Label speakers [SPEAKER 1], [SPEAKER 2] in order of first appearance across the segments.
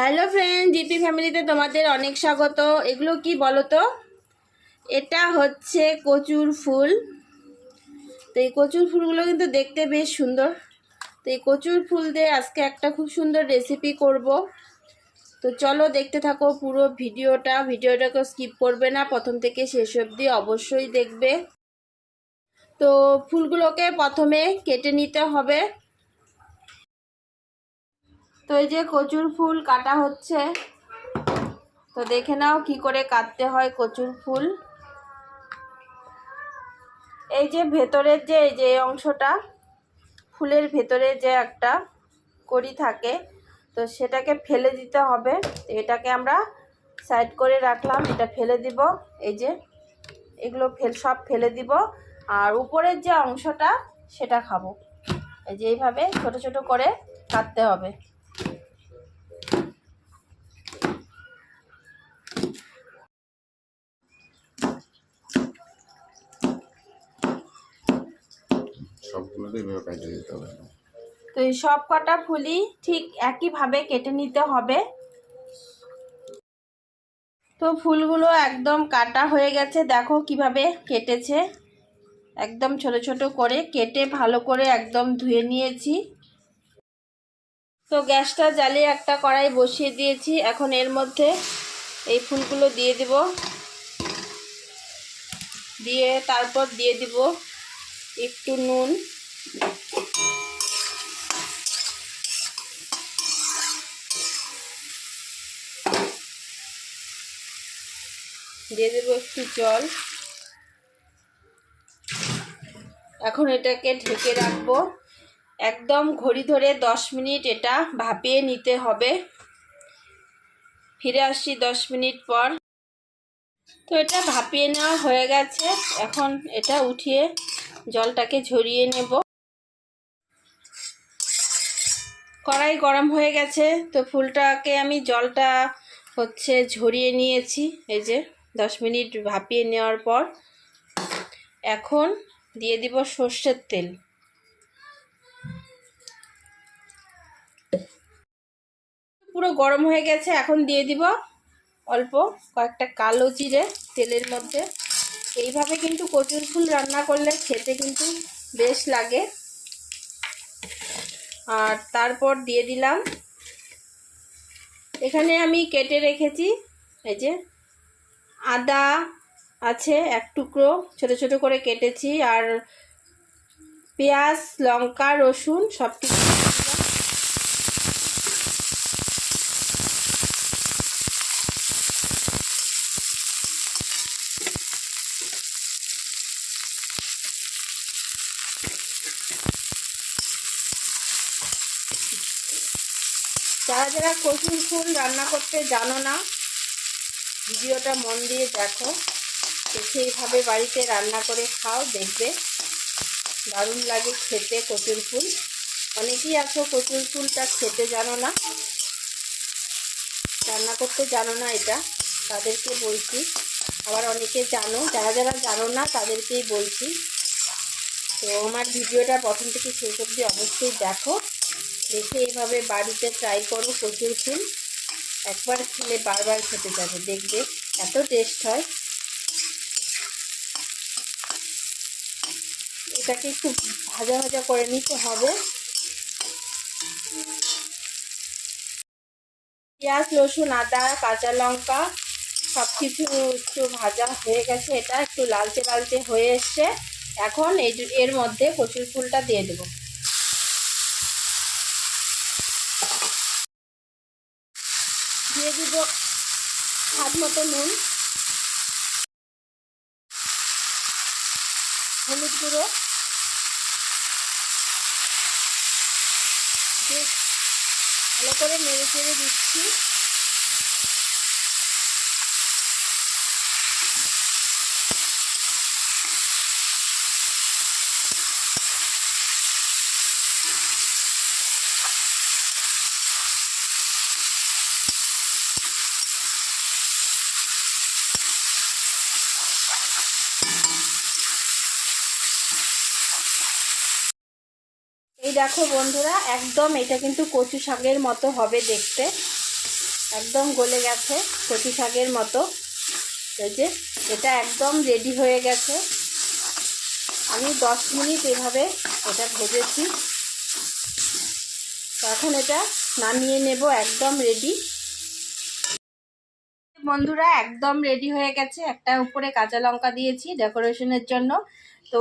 [SPEAKER 1] Hello friend, GP ফ্যামিলিতে তোমাদের অনেক স্বাগত। এগুলো কি বলো তো এটা হচ্ছে কচুর ফুল। তো এই কচুর ফুলগুলো কিন্তু দেখতে বেশ সুন্দর। তো এই কচুর ফুল দিয়ে আজকে একটা খুব সুন্দর রেসিপি করব। তো চলো দেখতে থাকো পুরো ভিডিওটা। ভিডিওটাকে স্কিপ করবে না, প্রথম থেকে শেষ অবধি অবশ্যই দেখবে। তো ফুলগুলোকে প্রথমে কেটে নিতে হবে। তো এই যে কচুর ফুল কাটা হচ্ছে, তো দেখে নাও কি করে কাটতে হয় কচুর ফুল। এই যে ভেতরের যে, এই যে অংশটা, ফুলের ভেতরে যে একটা কড়ি থাকে, তো সেটাকে ফেলে দিতে হবে। তো এটাকে আমরা সাইড করে রাখলাম, এটা ফেলে দিব, এই যে এগুলো ফেল, সব ফেলে দিব। আর উপরের যে অংশটা, সেটা খাব। এই যে এইভাবে ছোটো ছোটো করে কাটতে হবে।
[SPEAKER 2] সবগুলোতে এভাবে কাটে দিতে হবে।
[SPEAKER 1] তো এই সব কটা ফুলই ঠিক একইভাবে কেটে নিতে হবে। তো ফুলগুলো একদম কাটা হয়ে গেছে, দেখো কীভাবে কেটেছে। একদম ছোট ছোট করে কেটে ভালো করে একদম ধুয়ে নিয়েছি। তো গ্যাসটা জ্বালিয়ে একটা কড়াই বসিয়ে দিয়েছি, এখন এর মধ্যে এই ফুলগুলো দিয়ে দিব। দিয়ে তারপর দিয়ে দিব একটু নুন। দিয়ে দেবো একটু জল। এখন এটাকে ঢেকে রাখব। একদম ঘড়ি ধরে দশ মিনিট এটা ভাপিয়ে নিতে হবে। ফিরে আসছি দশ মিনিট পর। তো এটা ভাপিয়ে নেওয়া হয়ে গেছে। এখন এটা উঠিয়ে জলটাকে ঝরিয়ে নেব। কড়াই গরম হয়ে গেছে, তো ফুলটাকে আমি জলটা হচ্ছে ঝরিয়ে নিয়েছি, এই যে দশ মিনিট ভাপিয়ে নেওয়ার পর। এখন দিয়ে দিব সর্ষের তেল। পুরো গরম হয়ে গেছে, এখন দিয়ে দিব অল্প কয়েকটা কালো জিরে তেলের মধ্যে। এইভাবে কিন্তু কচুর ফুল রান্না করলে খেতে কিন্তু বেশ লাগে। আর তারপর দিয়ে দিলাম। এখানে আমি কেটে রেখেছি, এই যে আদা আছে এক টুকরো, ছোট ছোট করে কেটেছি। আর পেঁয়াজ, লঙ্কা, রসুন সব কিছু যারা যারা কচুর ফুল রান্না করতে জানো না, ভিডিওটা মন দিয়ে দেখো। এইভাবে বাড়িতে রান্না করে খাও, দেখবে দারুণ লাগে খেতে কচুর ফুল। অনেকেই আছো কচুর ফুলটা খেতে জানো না, রান্না করতে জানো না এটা, তাদেরকে বলছি। আবার অনেকে জানো, যারা যারা জানো না, তাদেরকেই বলছি। তো আমার ভিডিওটা প্রথম থেকে শেষ অবধি অবশ্যই দেখো। দেখে এভাবে বাড়িতে ট্রাই করো কচুর ফুল। একবার খেলে বারবার খেতে যাবে, দেখবে এত টেস্ট হয়। এটাকে একটু ভাজা ভাজা করে নিতে হবে। পেঁয়াজ, রসুন, আদা, কাঁচা লঙ্কা সব কিছু একটু ভাজা হয়ে গেছে। এটা একটু লালচে লালচে হয়ে এসছে। এখন এর মধ্যে কচুর ফুলটা দিয়ে দেবো। দিয়ে দিব স্বাদ মতো নুন হলুদ গুঁড়ো ভালো করে নেড়ে চেড়ে দিচ্ছি। দেখো বন্ধুরা, একদম এটা কিন্তু কচু শাকের মতো হবে দেখতে। একদম গলে গেছে কচু শাকের মতো। এই যে, এটা একদম রেডি হয়ে গেছে। আমি দশ মিনিট এভাবে এটা ভেজেছি। তো এখন এটা নামিয়ে নেব একদম রেডি বন্ধুরা, একদম রেডি হয়ে গেছে। একটা উপরে কাঁচা লঙ্কা দিয়েছি ডেকোরেশনের জন্য। তো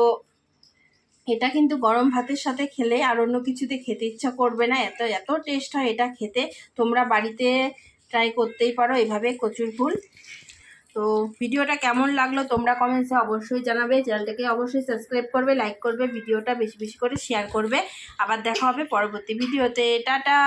[SPEAKER 1] এটা কিন্তু গরম ভাতের সাথে খেলে আর অন্য কিছুতে খেতে ইচ্ছা করবে না। এত এত টেস্ট হয় এটা খেতে। তোমরা বাড়িতে ট্রাই করতেই পারো এভাবে কচুর ফুল তো ভিডিওটা কেমন লাগল তোমরা কমেন্টসে অবশ্যই জানাবে। চ্যানেলটাকে অবশ্যই সাবস্ক্রাইব করবে লাইক করবে, ভিডিওটা বেশি বেশি করে শেয়ার করবে। আবার দেখা হবে পরবর্তী ভিডিওতে। টাটা!